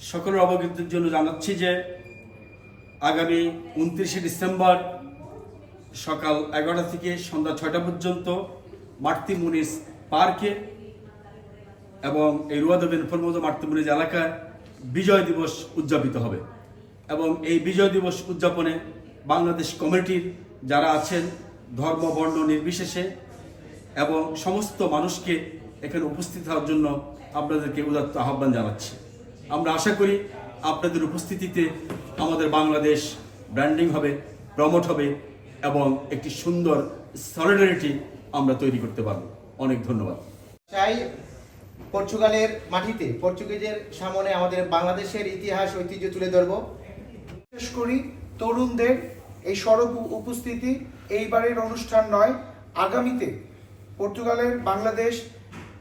সকলের অবগতির জন্য জানাচ্ছি যে আগামী উনত্রিশে ডিসেম্বর সকাল এগারোটা থেকে সন্ধ্যা ছয়টা পর্যন্ত মার্তি মুনিস পার্কে এবং এই রুয়াদবেন ফরমোজ মার্তি মুনিস এলাকায় বিজয় দিবস উদযাপিত হবে। এবং এই বিজয় দিবস উদযাপনে বাংলাদেশ কমিটির যারা আছেন, ধর্ম, বর্ণ নির্বিশেষে এবং সমস্ত মানুষকে এখানে উপস্থিত হওয়ার জন্য আপনাদেরকে উদাত্ত আহ্বান জানাচ্ছি। আমরা আশা করি আপনাদের উপস্থিতিতে আমাদের বাংলাদেশ ব্র্যান্ডিং হবে, প্রমোট হবে এবং একটি সুন্দর সলিডারিটি আমরা তৈরি করতে পারব। অনেক ধন্যবাদ। চাই পর্তুগালের মাটিতে, পর্তুগিজের সামনে আমাদের বাংলাদেশের ইতিহাস, ঐতিহ্য তুলে ধরব। বিশেষ করি তরুণদের এই সড়ক উপস্থিতি এইবারের অনুষ্ঠান নয়, আগামীতে পর্তুগালের বাংলাদেশ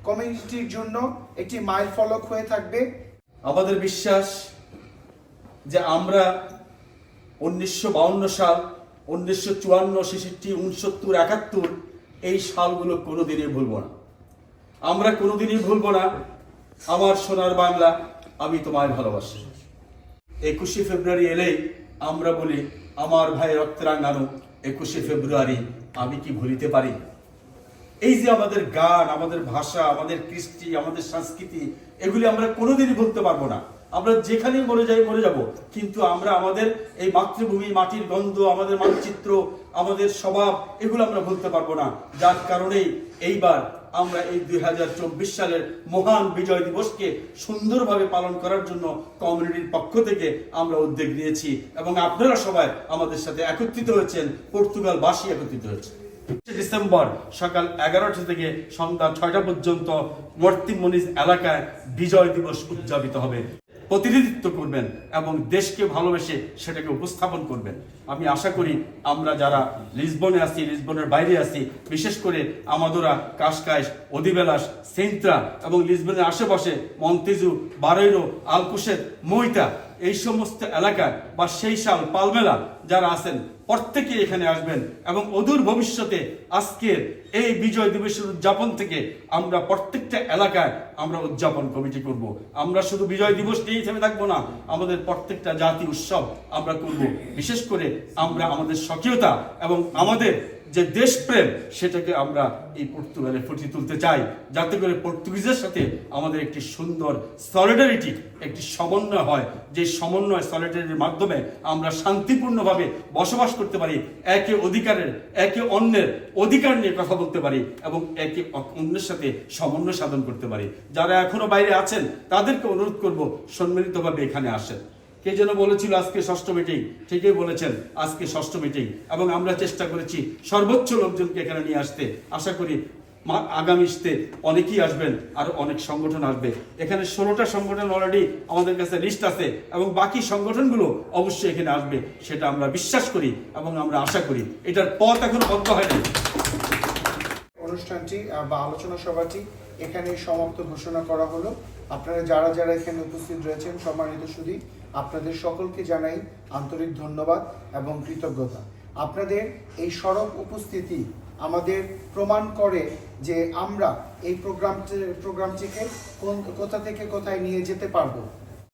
কমিউনিটির জন্য একটি মাইল ফলক হয়ে থাকবে। আমাদের বিশ্বাস যে আমরা উনিশশো সাল, উনিশশো চুয়ান্ন, ছেষট্টি, উনসত্তর, একাত্তর এই সালগুলো কোনোদিনই ভুলব না। আমরা কোনোদিনই ভুলব না। আমার সোনার বাংলা, আমি তোমায় ভালোবাসি। একুশে ফেব্রুয়ারি এলেই আমরা বলি, আমার ভাই রক্তরাঙ্গানো একুশে ফেব্রুয়ারি আমি কি ভুলিতে পারি? এই যে আমাদের গান, আমাদের ভাষা, আমাদের কৃষ্টি, আমাদের সংস্কৃতি, এগুলি আমরা কোনোদিনই বলতে পারব না। আমরা যেখানেই মরে যাই, মরে যাব। কিন্তু আমরা আমাদের এই মাতৃভূমি, মাটির গন্ধ, আমাদের মানচিত্র, আমাদের স্বভাব, এগুলো আমরা বলতে পারব না। যার কারণেই এইবার আমরা এই দুই হাজার চব্বিশ সালের মহান বিজয় দিবসকে সুন্দরভাবে পালন করার জন্য কমিউনিটির পক্ষ থেকে আমরা উদ্যোগ নিয়েছি। এবং আপনারা সবাই আমাদের সাথে একত্রিত হয়েছেন, পর্তুগালবাসী একত্রিত হয়েছে। ডিসেম্বর সকাল এগারোটা থেকে সন্ধ্যা ছয়টা পর্যন্ত মর্তি মনিজ এলাকায় বিজয় দিবস উদযাপিত হবে। প্রতিনিধিত্ব করবেন এবং দেশকে ভালোবেসে সেটাকে উপস্থাপন করবেন। আমি আশা করি আমরা যারা লিসবনে আছি, লিসবনের বাইরে আছি, বিশেষ করে আমাদোরা কাশকাইশ অদিবেলাস সেন্ট্রা এবং লিসবনের আশেপাশে মন্তেজু, বারৈরো আলকুশেত মইতা এই সমস্ত এলাকায় বা সেই সাল পালমেলা যারা আছেন প্রত্যেকে এখানে আসবেন এবং অদূর ভবিষ্যতে আজকের এই বিজয় দিবসের উদযাপন থেকে আমরা প্রত্যেকটা এলাকায় আমরা উদযাপন কমিটি করব। আমরা শুধু বিজয় দিবস নিয়েই থেমে থাকব না, আমাদের প্রত্যেকটা জাতি উৎসব আমরা করব। বিশেষ করে আমরা আমাদের স্বকীয়তা এবং আমাদের যে দেশপ্রেম, সেটাকে আমরা এই পর্তুগালে ফুটিয়ে তুলতে চাই। যাতে করে পর্তুগিজের সাথে আমাদের একটি সুন্দর সলিডারিটি একটি সমন্বয় হয়। যে সমন্বয় সলিডারিটির মাধ্যমে আমরা শান্তিপূর্ণভাবে বসবাস করতে পারি, একে অধিকারের, একে অন্যের অধিকার নিয়ে কথা বলতে পারি এবং একে অন্যের সাথে সমন্বয় সাধন করতে পারি। যারা এখনও বাইরে আছেন, তাদেরকে অনুরোধ করব সম্মিলিতভাবে এখানে আসেন। কে যেন বলেছিল আজকে ষষ্ঠ মিটিং ঠিকই বলেছেন, আজকে ষষ্ঠ মিটিং এবং আমরা চেষ্টা করেছি সর্বোচ্চ লোকজনকে এখানে নিয়ে আসতে। আশা করি আগামীতে অনেকেই আসবেন, আর অনেক সংগঠন আসবে। এখানে ষোলোটা সংগঠন অলরেডি আমাদের কাছে লিস্ট আছে, এবং বাকি সংগঠনগুলো অবশ্যই এখানে আসবে, সেটা আমরা বিশ্বাস করি এবং আমরা আশা করি। এটার পথ এখন বন্ধ হয়নি। অনুষ্ঠানটি বা আলোচনা সভাটি এখানে সমাপ্ত ঘোষণা করা হলো। আপনারা যারা যারা এখানে উপস্থিত রয়েছেন, সম্মানিত সুদী আপনাদের সকলকে জানাই আন্তরিক ধন্যবাদ এবং কৃতজ্ঞতা। আপনাদের এই সড়ক উপস্থিতি আমাদের প্রমাণ করে যে আমরা এই প্রোগ্রাম প্রোগ্রামটিকে কোন কোথা থেকে কোথায় নিয়ে যেতে পারব।